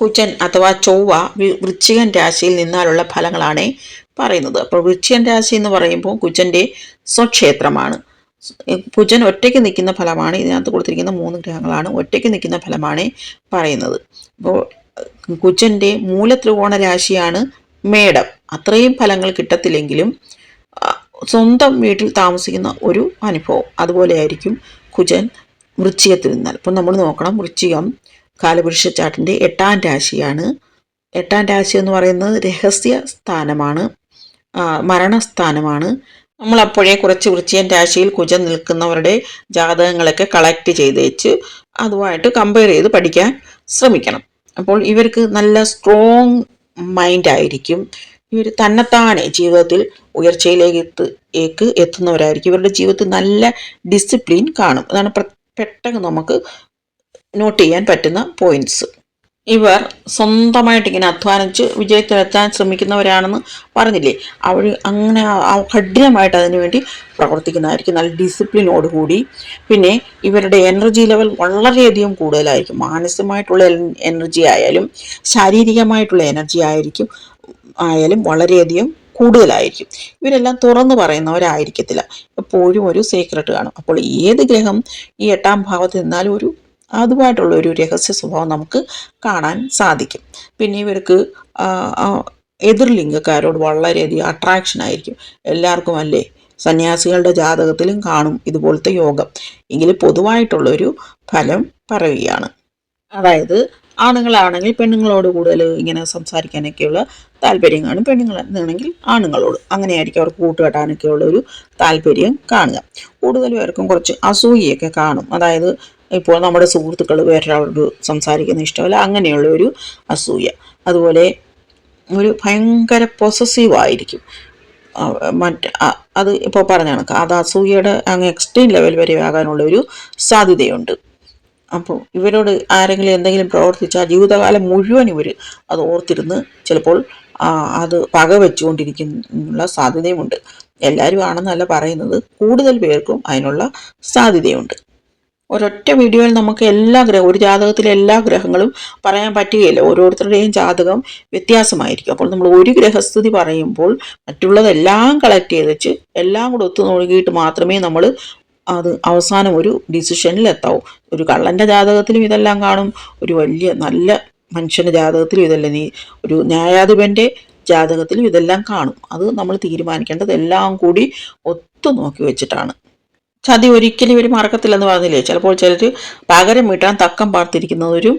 കുജൻ അഥവാ ചൊവ്വ വൃശ്ചികൻ രാശിയിൽ നിന്നാലുള്ള ഫലങ്ങളാണ് പറയുന്നത്. അപ്പോൾ വൃശ്ചികൻ രാശി എന്ന് പറയുമ്പോൾ കുജന്റെ സ്വക്ഷേത്രമാണ്. കുജൻ ഒറ്റയ്ക്ക് നിൽക്കുന്ന ഫലമാണ് ഇതിനകത്ത് കൊടുത്തിരിക്കുന്ന മൂന്ന് ഗ്രഹങ്ങളാണ് ഒറ്റയ്ക്ക് നിൽക്കുന്ന ഫലമാണ് പറയുന്നത്. അപ്പോൾ കുജന്റെ മൂലത്രികോണ രാശിയാണ് മേടം. അത്രയും ഫലങ്ങൾ കിട്ടത്തില്ലെങ്കിലും സ്വന്തം വീട്ടിൽ താമസിക്കുന്ന ഒരു അനുഭവം. അതുപോലെ ആയിരിക്കും കുജൻ വൃശ്ചികത്തിൽ നിന്നാൽ. അപ്പം നമ്മൾ നോക്കണം വൃശ്ചികം കാലപുരുഷ ചാട്ടിന്റെ എട്ടാം രാശിയാണ്. എട്ടാം രാശി എന്ന് പറയുന്നത് രഹസ്യ സ്ഥാനമാണ്. മരണസ്ഥാനമാണ്. നമ്മൾ അപ്പോഴേ കുറച്ച് വൃശ്ചിയൻ രാശിയിൽ കുജം നിൽക്കുന്നവരുടെ ജാതകങ്ങളൊക്കെ കളക്ട് ചെയ്ത് വെച്ച് അതുമായിട്ട് കമ്പയർ ചെയ്ത് പഠിക്കാൻ ശ്രമിക്കണം. അപ്പോൾ ഇവർക്ക് നല്ല സ്ട്രോങ് മൈൻഡായിരിക്കും ഇവർ തന്നെത്താനെ ജീവിതത്തിൽ ഉയർച്ചയിലേക്ക് എത്തുന്നവരായിരിക്കും. ഇവരുടെ ജീവിതത്തിൽ നല്ല ഡിസിപ്ലിൻ കാണും. അതാണ് പെട്ടെന്ന് നമുക്ക് നോട്ട് ചെയ്യാൻ പറ്റുന്ന പോയിന്റ്സ് ഇവർ സ്വന്തമായിട്ട് ഇങ്ങനെ അധ്വാനിച്ച് വിജയത്തിലെത്താൻ ശ്രമിക്കുന്നവരാണെന്ന് പറഞ്ഞില്ലേ? അവർ അങ്ങനെ കഠിനമായിട്ട് അതിനുവേണ്ടി പ്രവർത്തിക്കുന്നതായിരിക്കും. നല്ല ഡിസിപ്ലിനോടുകൂടി പിന്നെ ഇവരുടെ എനർജി ലെവൽ വളരെയധികം കൂടുതലായിരിക്കും. മാനസികമായിട്ടുള്ള എനർജി ആയാലും ശാരീരികമായിട്ടുള്ള എനർജി ആയിരിക്കും ആയാലും വളരെയധികം കൂടുതലായിരിക്കും. ഇവരെല്ലാം തുറന്നു പറയുന്നവരായിരിക്കത്തില്ല. എപ്പോഴും ഒരു സീക്രട്ട് കാണും. അപ്പോൾ ഏത് ഗ്രഹം ഈ എട്ടാം ഭാവത്ത് നിന്നാലും ഒരു അതുമായിട്ടുള്ള ഒരു രഹസ്യ സ്വഭാവം നമുക്ക് കാണാൻ സാധിക്കും. പിന്നെ ഇവർക്ക് ആ, ആ, എതിർ ലിംഗക്കാരോട് വളരെയധികം അട്രാക്ഷൻ ആയിരിക്കും. എല്ലാവർക്കും അല്ലേ? സന്യാസികളുടെ ജാതകത്തിലും കാണും ഇതുപോലത്തെ യോഗം. എങ്കിൽ പൊതുവായിട്ടുള്ളൊരു ഫലം പറയുകയാണ്. അതായത് ആണുങ്ങളാണെങ്കിൽ പെണ്ണുങ്ങളോട് കൂടുതൽ ഇങ്ങനെ സംസാരിക്കാനൊക്കെയുള്ള താല്പര്യം കാണും. പെണ്ണുങ്ങളാണെങ്കിൽ ആണുങ്ങളോട്. അങ്ങനെയായിരിക്കും അവർക്ക് കൂട്ടുകെട്ടാനൊക്കെയുള്ള ഒരു താല്പര്യം കാണുക. കൂടുതൽ പേർക്കും കുറച്ച് അസൂയയൊക്കെ കാണും. അതായത് ഇപ്പോൾ നമ്മുടെ സുഹൃത്തുക്കൾ വേറൊരാളോട് സംസാരിക്കുന്ന ഇഷ്ടമല്ല. അങ്ങനെയുള്ള ഒരു അസൂയ. അതുപോലെ ഒരു ഭയങ്കര പൊസസീവ് ആയിരിക്കും. മറ്റ് അത് ഇപ്പോൾ പറഞ്ഞ കണക്ക്. അത് അസൂയയുടെ അങ്ങ് എക്സ്ട്രീം ലെവൽ വരെ ആകാനുള്ള ഒരു സാധ്യതയുണ്ട്. അപ്പോൾ ഇവരോട് ആരെങ്കിലും എന്തെങ്കിലും പ്രവർത്തിച്ചാൽ ജീവിതകാലം മുഴുവൻ ഇവർ അത് ഓർത്തിരുന്ന് ചിലപ്പോൾ അത് പക വെച്ചുകൊണ്ടിരിക്കുന്നുള്ള സാധ്യതയുമുണ്ട്. എല്ലാവരും ആണെന്നല്ല പറയുന്നത്. കൂടുതൽ പേർക്കും അതിനുള്ള സാധ്യതയുണ്ട്. ഒരൊറ്റ വീഡിയോയിൽ നമുക്ക് എല്ലാ ഗ്രഹം ഒരു ജാതകത്തിലെ എല്ലാ ഗ്രഹങ്ങളും പറയാൻ പറ്റുകയില്ല. ഓരോരുത്തരുടെയും ജാതകം വ്യത്യാസമായിരിക്കും. അപ്പോൾ നമ്മൾ ഒരു ഗ്രഹസ്ഥിതി പറയുമ്പോൾ മറ്റുള്ളതെല്ലാം കളക്ട് ചെയ്ത് വെച്ച് എല്ലാം കൂടെ ഒത്തു നോക്കിയിട്ട് മാത്രമേ നമ്മൾ അത് അവസാനം ഒരു ഡിസിഷനിൽ എത്താവൂ ഒരു കള്ളന്റെ ജാതകത്തിലും ഇതെല്ലാം കാണും. ഒരു വലിയ നല്ല മനുഷ്യന്റെ ജാതകത്തിലും ഇതെല്ലാം നീ ഒരു ന്യായാധിപന്റെ ജാതകത്തിലും ഇതെല്ലാം കാണും. അത് നമ്മൾ തീരുമാനിക്കേണ്ടത് എല്ലാം കൂടി ഒത്തു നോക്കി വെച്ചിട്ടാണ്. ചതി ഒരിക്കലും ഇവർ മറക്കത്തില്ലെന്ന് പറഞ്ഞില്ലേ? ചിലപ്പോൾ ചിലർ പകരം വീട്ടാൻ തക്കം പാർത്തിരിക്കുന്നവരും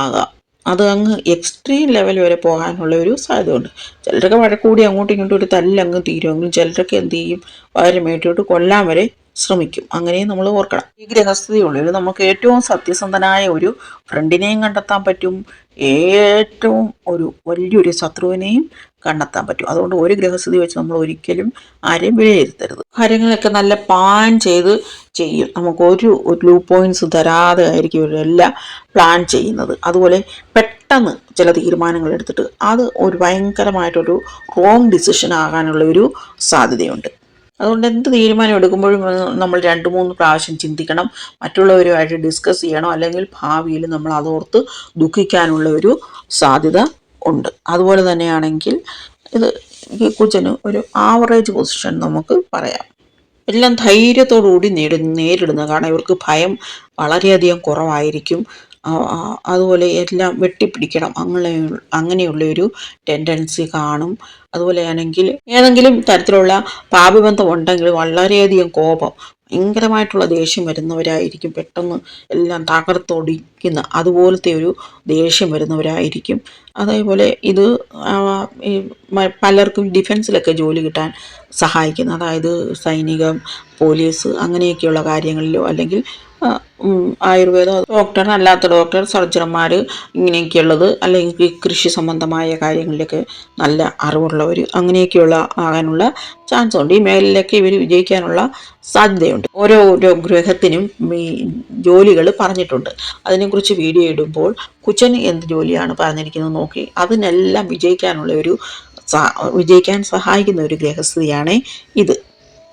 ആകാം. അത് അങ്ങ് എക്സ്ട്രീം ലെവൽ വരെ പോകാനുള്ള ഒരു സാധ്യതയുണ്ട്. ചിലരൊക്കെ വഴക്കൂടി അങ്ങോട്ടും ഇങ്ങോട്ടും ഒരു തല്ലങ്ങ് തീരുമെങ്കിലും ചിലരൊക്കെ എന്ത് ചെയ്യും? പകരം വീട്ടിലോട്ട് കൊല്ലാൻ വരെ ശ്രമിക്കും. അങ്ങനെയും നമ്മൾ ഓർക്കണം. ഈ ഗ്രഹസ്ഥിതിയുള്ളിൽ നമുക്ക് ഏറ്റവും സത്യസന്ധനായ ഒരു ഫ്രണ്ടിനെയും കണ്ടെത്താൻ പറ്റും. ഏറ്റവും ഒരു വലിയൊരു ശത്രുവിനെയും കണ്ടെത്താൻ പറ്റും. അതുകൊണ്ട് ഒരു ഗ്രഹസ്ഥിതി വെച്ച് നമ്മൾ ഒരിക്കലും ആരെയും വിലയിരുത്തരുത്. കാര്യങ്ങളൊക്കെ നല്ല പ്ലാൻ ചെയ്ത് ചെയ്യും. നമുക്ക് ഒരു ലൂ പോയിന്റ്സ് തരാതെ ആയിരിക്കും എല്ലാം പ്ലാൻ ചെയ്യുന്നത്. അതുപോലെ പെട്ടെന്ന് ചില തീരുമാനങ്ങൾ എടുത്തിട്ട് അത് ഒരു ഭയങ്കരമായിട്ടൊരു റോങ് ഡിസിഷൻ ആകാനുള്ള ഒരു സാധ്യതയുണ്ട്. അതുകൊണ്ട് എന്ത് തീരുമാനം എടുക്കുമ്പോഴും നമ്മൾ രണ്ട് മൂന്ന് പ്രാവശ്യം ചിന്തിക്കണം. മറ്റുള്ളവരുമായിട്ട് ഡിസ്കസ് ചെയ്യണം. അല്ലെങ്കിൽ ഭാവിയിൽ നമ്മൾ അതോർത്ത് ദുഃഖിക്കാനുള്ള ഒരു സാധ്യത ഉണ്ട്. അതുപോലെ തന്നെയാണെങ്കിൽ ഇത് കുച്ചന് ഒരു ആവറേജ് പൊസിഷൻ നമുക്ക് പറയാം. എല്ലാം ധൈര്യത്തോടുകൂടി നേടി നേരിടുന്നത്. കാരണം ഇവർക്ക് ഭയം വളരെയധികം കുറവായിരിക്കും. അതുപോലെ എല്ലാം വെട്ടിപ്പിടിക്കണം. അങ്ങനെ അങ്ങനെയുള്ള ഒരു ടെൻഡൻസി കാണും. അതുപോലെ ആണെങ്കിൽ ഏതെങ്കിലും തരത്തിലുള്ള പാപബന്ധം ഉണ്ടെങ്കിൽ വളരെയധികം കോപം ഭയങ്കരമായിട്ടുള്ള ദേഷ്യം വരുന്നവരായിരിക്കും. പെട്ടെന്ന് എല്ലാം തകർത്തൊടിക്കുന്ന അതുപോലത്തെ ഒരു ദേഷ്യം വരുന്നവരായിരിക്കും. അതേപോലെ ഇത് പലർക്കും ഡിഫൻസിലൊക്കെ ജോലി കിട്ടാൻ സഹായിക്കുന്ന അതായത് സൈനികം പോലീസ് അങ്ങനെയൊക്കെയുള്ള കാര്യങ്ങളിലോ അല്ലെങ്കിൽ ആയുർവേദ ഡോക്ടർ അല്ലാത്ത ഡോക്ടർ സർജർമാർ ഇങ്ങനെയൊക്കെയുള്ളത് അല്ലെങ്കിൽ കൃഷി സംബന്ധമായ കാര്യങ്ങളിലൊക്കെ നല്ല അറിവുള്ളവർ അങ്ങനെയൊക്കെയുള്ള ആകാനുള്ള ചാൻസ് ഉണ്ട് ഈ മേഖലയിലൊക്കെ ഇവർ വിജയിക്കാനുള്ള സാധ്യതയുണ്ട്. ഓരോ ഓരോ ഗ്രഹത്തിനും ഈ ജോലികൾ പറഞ്ഞിട്ടുണ്ട്. അതിനെക്കുറിച്ച് വീഡിയോ ഇടുമ്പോൾ കുച്ചന് എന്ത് ജോലിയാണ് പറഞ്ഞിരിക്കുന്നത് നോക്കി അതിനെല്ലാം വിജയിക്കാനുള്ള ഒരു വിജയിക്കാൻ സഹായിക്കുന്ന ഒരു ഗ്രഹസ്ഥിതിയാണ് ഇത്.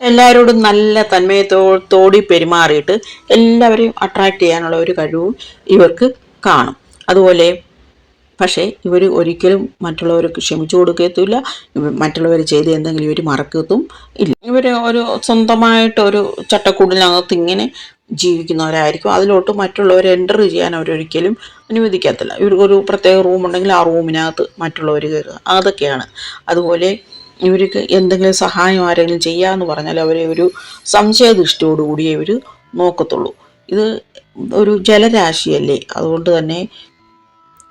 എല്ലാവരോടും നല്ല തന്മയത്തോടി പെരുമാറിയിട്ട് എല്ലാവരെയും അട്രാക്റ്റ് ചെയ്യാനുള്ള ഒരു കഴിവും ഇവർക്ക് കാണും. അതുപോലെ പക്ഷേ ഇവർ ഒരിക്കലും മറ്റുള്ളവർക്ക് ക്ഷമിച്ചു കൊടുക്കത്തില്ല മറ്റുള്ളവർ ചെയ്ത് എന്തെങ്കിലും ഇവർ മറക്കത്തും ഇല്ല. ഇവർ ഒരു സ്വന്തമായിട്ട് ഒരു ചട്ടക്കൂടിനകത്ത് ഇങ്ങനെ ജീവിക്കുന്നവരായിരിക്കും. അതിലോട്ട് മറ്റുള്ളവർ എന്റർ ചെയ്യാൻ അവരൊരിക്കലും അനുവദിക്കത്തില്ല. ഇവർക്ക് ഒരു പ്രത്യേക റൂം ഉണ്ടെങ്കിൽ ആ റൂമിനകത്ത് മറ്റുള്ളവർ കയറുക അതൊക്കെയാണ്. അതുപോലെ ഇവർക്ക് എന്തെങ്കിലും സഹായം ആരെങ്കിലും ചെയ്യാമെന്ന് പറഞ്ഞാൽ അവരെ ഒരു സംശയദൃഷ്ടിയോടുകൂടിയേ ഇവർ നോക്കത്തുള്ളൂ. ഇത് ഒരു ജലരാശിയല്ലേ? അതുകൊണ്ട് തന്നെ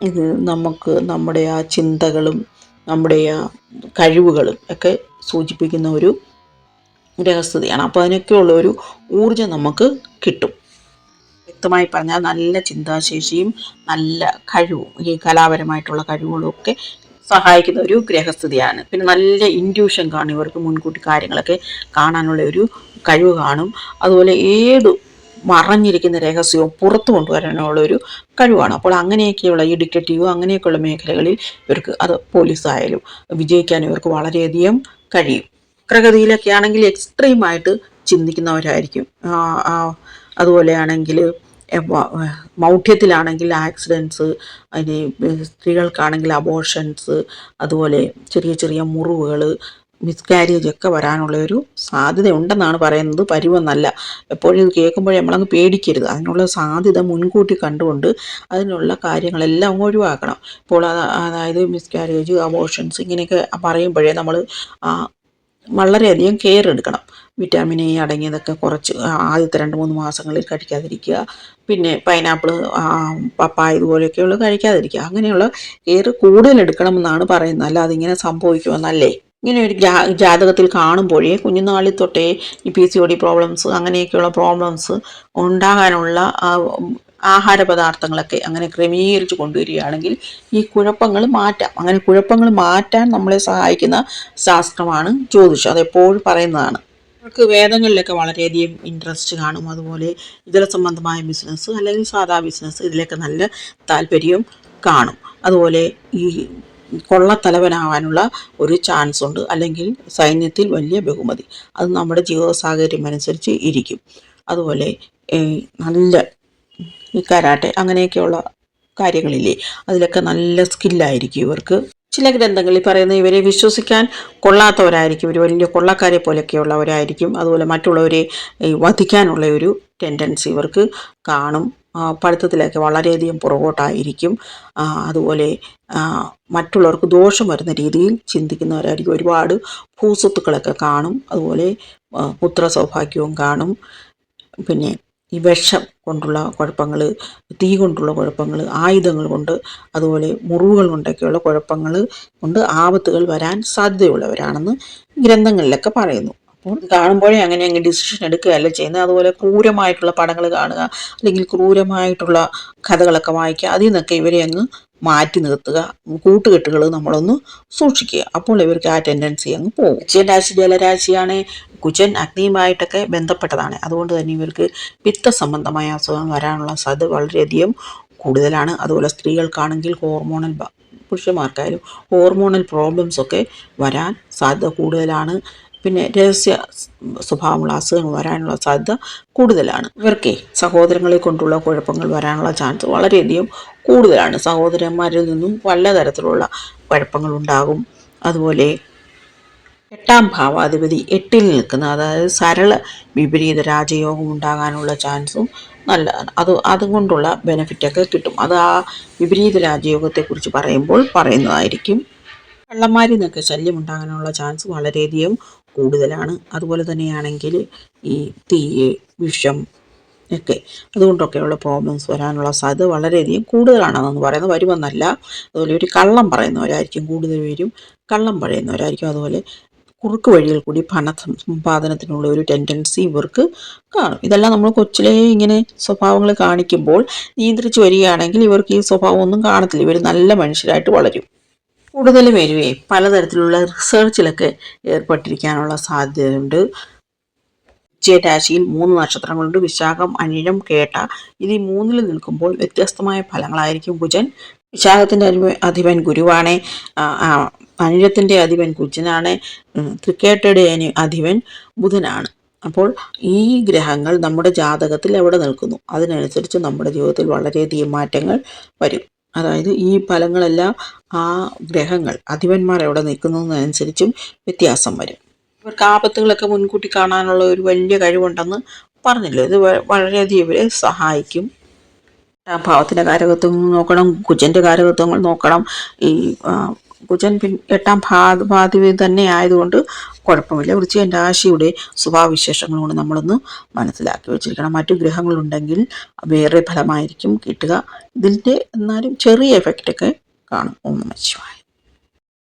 ഇത് നമുക്ക് നമ്മുടെ ആ ചിന്തകളും നമ്മുടെ ആ കഴിവുകളും ഒക്കെ സൂചിപ്പിക്കുന്ന ഒരു രഹസ്യതയാണ്. അപ്പോൾ അതിനൊക്കെയുള്ള ഒരു ഊർജം നമുക്ക് കിട്ടും. വ്യക്തമായി പറഞ്ഞാൽ നല്ല ചിന്താശേഷിയും നല്ല കഴിവും ഈ കലാപരമായിട്ടുള്ള കഴിവുകളും ഒക്കെ സഹായിക്കുന്ന ഒരു ഗ്രഹസ്ഥിതിയാണ്. പിന്നെ നല്ല ഇൻഡ്യൂഷൻ കാണും. ഇവർക്ക് മുൻകൂട്ടി കാര്യങ്ങളൊക്കെ കാണാനുള്ള ഒരു കഴിവ് കാണും. അതുപോലെ ഏത് മറഞ്ഞിരിക്കുന്ന രഹസ്യവും പുറത്തു കൊണ്ടുവരാനുള്ള ഒരു കഴിവാണ്. അപ്പോൾ അങ്ങനെയൊക്കെയുള്ള ഈ ഡിറ്റക്റ്റീവ് അങ്ങനെയൊക്കെയുള്ള മേഖലകളിൽ ഇവർക്ക് അത് പോലീസായാലും വിജയിക്കാൻ ഇവർക്ക് വളരെയധികം കഴിയും. പ്രകൃതിയിലൊക്കെ ആണെങ്കിൽ എക്സ്ട്രീമായിട്ട് ചിന്തിക്കുന്നവരായിരിക്കും. അതുപോലെയാണെങ്കിൽ മൗഢ്യത്തിലാണെങ്കിൽ ആക്സിഡൻസ് അതിന് സ്ത്രീകൾക്കാണെങ്കിൽ അബോർഷൻസ് അതുപോലെ ചെറിയ ചെറിയ മുറിവുകൾ മിസ്കാരേജ് ഒക്കെ വരാനുള്ള ഒരു സാധ്യത ഉണ്ടെന്നാണ് പറയുന്നത്. പരുവെന്നല്ല. എപ്പോഴും ഇത് കേൾക്കുമ്പോഴേ നമ്മളങ്ങ് പേടിക്കരുത്. അതിനുള്ള സാധ്യത മുൻകൂട്ടി കണ്ടുകൊണ്ട് അതിനുള്ള കാര്യങ്ങളെല്ലാം ഒഴിവാക്കണം. ഇപ്പോൾ അതായത് മിസ്കാരേജ് അബോർഷൻസ് ഇങ്ങനെയൊക്കെ പറയുമ്പോഴേ നമ്മൾ വളരെയധികം കെയർ എടുക്കണം. വിറ്റാമിൻ എ അടങ്ങിയതൊക്കെ കുറച്ച് ആദ്യത്തെ രണ്ട് മൂന്ന് മാസങ്ങളിൽ കഴിക്കാതിരിക്കുക. പിന്നെ പൈനാപ്പിൾ പപ്പായ ഇതുപോലെയൊക്കെയുള്ള കഴിക്കാതിരിക്കുക. അങ്ങനെയുള്ള കെയർ കൂടുതൽ എടുക്കണമെന്നാണ് പറയുന്നത്. അല്ല ഇങ്ങനെ സംഭവിക്കുമെന്നല്ലേ. ഇങ്ങനെ ഒരു ജാതകത്തിൽ കാണുമ്പോഴേ കുഞ്ഞുനാളിൽ തൊട്ടേ ഈ P C O D problems അങ്ങനെയൊക്കെയുള്ള പ്രോബ്ലംസ് ഉണ്ടാകാനുള്ള ആഹാര പദാർത്ഥങ്ങളൊക്കെ അങ്ങനെ ക്രമീകരിച്ച് കൊണ്ടുവരികയാണെങ്കിൽ ഈ കുഴപ്പങ്ങൾ മാറ്റാം. അങ്ങനെ കുഴപ്പങ്ങൾ മാറ്റാൻ നമ്മളെ സഹായിക്കുന്ന ശാസ്ത്രമാണ് ജ്യോതിഷം. അതെപ്പോഴും പറയുന്നതാണ്. അവർക്ക് വേദങ്ങളിലൊക്കെ വളരെയധികം ഇൻട്രസ്റ്റ് കാണും. അതുപോലെ ഇതര സംബന്ധമായ ബിസിനസ് അല്ലെങ്കിൽ സാധാ ബിസിനസ് ഇതിലൊക്കെ നല്ല താല്പര്യം കാണും. അതുപോലെ ഈ കൊള്ളത്തലവനാവാനുള്ള ഒരു ചാൻസ് ഉണ്ട്. അല്ലെങ്കിൽ സൈന്യത്തിൽ വലിയ ബഹുമതി. അത് നമ്മുടെ ജീവിത സാഹചര്യം അനുസരിച്ച് ഇരിക്കും. അതുപോലെ നല്ല ഈ കരാട്ടെ അങ്ങനെയൊക്കെയുള്ള കാര്യങ്ങളില്ലേ? അതിലൊക്കെ നല്ല സ്കില്ലായിരിക്കും ഇവർക്ക്. ചില ഗ്രന്ഥങ്ങളിൽ പറയുന്ന ഇവരെ വിശ്വസിക്കാൻ കൊള്ളാത്തവരായിരിക്കും. ഒരു വലിയ കൊള്ളക്കാരെ പോലെയൊക്കെയുള്ളവരായിരിക്കും. അതുപോലെ മറ്റുള്ളവരെ വധിക്കാനുള്ള ഒരു ടെൻഡൻസി ഇവർക്ക് കാണും. പഠിത്തത്തിലൊക്കെ വളരെയധികം പുറകോട്ടായിരിക്കും. അതുപോലെ മറ്റുള്ളവർക്ക് ദോഷം വരുന്ന രീതിയിൽ ചിന്തിക്കുന്നവരായിരിക്കും. ഒരുപാട് ഭൂസ്വത്തുക്കളൊക്കെ കാണും. അതുപോലെ പുത്ര സൗഭാഗ്യവും കാണും. പിന്നെ ഈ വിഷം കൊണ്ടുള്ള കുഴപ്പങ്ങൾ തീ കൊണ്ടുള്ള കുഴപ്പങ്ങൾ ആയുധങ്ങൾ കൊണ്ട് അതുപോലെ മുറിവുകൾ കൊണ്ടൊക്കെയുള്ള കുഴപ്പങ്ങൾ കൊണ്ട് ആപത്തുകൾ വരാൻ സാധ്യതയുള്ളവരാണെന്ന് ഗ്രന്ഥങ്ങളിലൊക്കെ പറയുന്നു. അപ്പോൾ കാണുമ്പോഴേ അങ്ങനെ അങ്ങ് ഡിസിഷൻ എടുക്കുകയല്ല ചെയ്യുന്നത്. അതുപോലെ ക്രൂരമായിട്ടുള്ള പടങ്ങൾ കാണുക അല്ലെങ്കിൽ ക്രൂരമായിട്ടുള്ള കഥകളൊക്കെ വായിക്കുക അതിൽ നിന്നൊക്കെ ഇവരെ അങ്ങ് മാറ്റി നിർത്തുക. കൂട്ടുകെട്ടുകൾ നമ്മളൊന്ന് സൂക്ഷിക്കുക. അപ്പോൾ ഇവർക്ക് ആ ടെൻഡൻസി അങ്ങ് പോകും. രാശി ജലരാശിയാണ്. കുജൻ അഗ്നിയുമായിട്ടൊക്കെ ബന്ധപ്പെട്ടതാണ്. അതുകൊണ്ട് തന്നെ ഇവർക്ക് പിത്ത സംബന്ധമായ അസുഖം വരാനുള്ള സാധ്യത വളരെയധികം കൂടുതലാണ്. അതുപോലെ സ്ത്രീകൾക്കാണെങ്കിൽ ഹോർമോണൽ പുരുഷന്മാർക്കായാലും ഹോർമോണൽ പ്രോബ്ലംസ് ഒക്കെ വരാൻ സാധ്യത കൂടുതലാണ്. പിന്നെ രഹസ്യ സ്വഭാവമുള്ള അസുഖങ്ങൾ വരാനുള്ള സാധ്യത കൂടുതലാണ്. ഇവർക്ക് സഹോദരങ്ങളെ കൊണ്ടുള്ള കുഴപ്പങ്ങൾ വരാനുള്ള ചാൻസ് വളരെയധികം കൂടുതലാണ്. സഹോദരന്മാരിൽ നിന്നും പലതരത്തിലുള്ള കുഴപ്പങ്ങളുണ്ടാകും. അതുപോലെ എട്ടാം ഭാവാധിപതി എട്ടിൽ നിൽക്കുന്ന അതായത് സരള വിപരീത രാജയോഗം ഉണ്ടാകാനുള്ള ചാൻസും നല്ലതാണ് അത് അതുകൊണ്ടുള്ള ബെനിഫിറ്റൊക്കെ കിട്ടും. അത് ആ വിപരീത രാജയോഗത്തെക്കുറിച്ച് പറയുമ്പോൾ പറയുന്നതായിരിക്കും. കള്ളന്മാരിൽ നിന്നൊക്കെ ശല്യം ഉണ്ടാകാനുള്ള ചാൻസ് വളരെയധികം കൂടുതലാണ്. അതുപോലെ തന്നെയാണെങ്കിൽ ഈ തീ വിഷം ഒക്കെ. അതുകൊണ്ടൊക്കെയുള്ള പ്രോബ്ലംസ് വരാനുള്ള സാധ്യത വളരെയധികം കൂടുതലാണെന്ന് പറയുന്നത് വരുമെന്നല്ല. അതുപോലെ ഒരു കള്ളം പറയുന്നവരായിരിക്കും കൂടുതൽ പേരും. കള്ളം പറയുന്നവരായിരിക്കും. അതുപോലെ കുറുക്ക് വഴികൾ കൂടി പണ സമ്പാദനത്തിനുള്ള ഒരു ടെൻഡൻസി ഇവർക്ക് കാണും. ഇതെല്ലാം നമ്മൾ കൊച്ചിലെ ഇങ്ങനെ സ്വഭാവങ്ങൾ കാണിക്കുമ്പോൾ നിയന്ത്രിച്ച് വരികയാണെങ്കിൽ ഇവർക്ക് ഈ സ്വഭാവം ഒന്നും കാണത്തില്ല. ഇവർ നല്ല മനുഷ്യരായിട്ട് വളരും. കൂടുതൽ പേരുവേ പലതരത്തിലുള്ള റിസർച്ചിലൊക്കെ ഏർപ്പെട്ടിരിക്കാനുള്ള സാധ്യതയുണ്ട്. രാശിയിൽ മൂന്ന് നക്ഷത്രങ്ങളുണ്ട്. വിശാഖം അനിഴം കേട്ട. ഇത് മൂന്നിൽ നിൽക്കുമ്പോൾ വ്യത്യസ്തമായ ഫലങ്ങളായിരിക്കും കുജൻ. വിശാഖത്തിന്റെ അധിപൻ ഗുരുവാണ്. അനിഴത്തിന്റെ അധിപൻ കുജനാണ്. തൃക്കേട്ടയുടെ അധിപൻ ബുധനാണ്. അപ്പോൾ ഈ ഗ്രഹങ്ങൾ നമ്മുടെ ജാതകത്തിൽ എവിടെ നിൽക്കുന്നു? അതിനനുസരിച്ച് നമ്മുടെ ജീവിതത്തിൽ വളരെയധികം മാറ്റങ്ങൾ വരും. അതായത് ഈ ഫലങ്ങളെല്ലാം ആ ഗ്രഹങ്ങൾ അധിപന്മാർ എവിടെ നിൽക്കുന്നതിനനുസരിച്ചും വ്യത്യാസം വരും. ഇവർക്ക് ആപത്തുകളൊക്കെ മുൻകൂട്ടി കാണാനുള്ള ഒരു വലിയ കഴിവുണ്ടെന്ന് പറഞ്ഞല്ലോ. ഇത് വളരെയധികം ഇവരെ സഹായിക്കും. ഭാവത്തിന്റെ കാരകത്വം നോക്കണം കുജന്റെ കാരകത്വങ്ങൾ നോക്കണം. ഈ കുജൻ പിൻ എട്ടാം ഭാതി തന്നെ ആയതുകൊണ്ട് കുഴപ്പമില്ല. വൃശ്ചികൻ രാശിയുടെ സ്വഭാവവിശേഷങ്ങളോട് നമ്മളൊന്ന് മനസ്സിലാക്കി വെച്ചിരിക്കണം. മറ്റു ഗ്രഹങ്ങളുണ്ടെങ്കിൽ വേറെ ഫലമായിരിക്കും കിട്ടുക. ഇതിന്റെ എന്നാലും ചെറിയ എഫക്റ്റൊക്കെ കാണും. ഓം നമ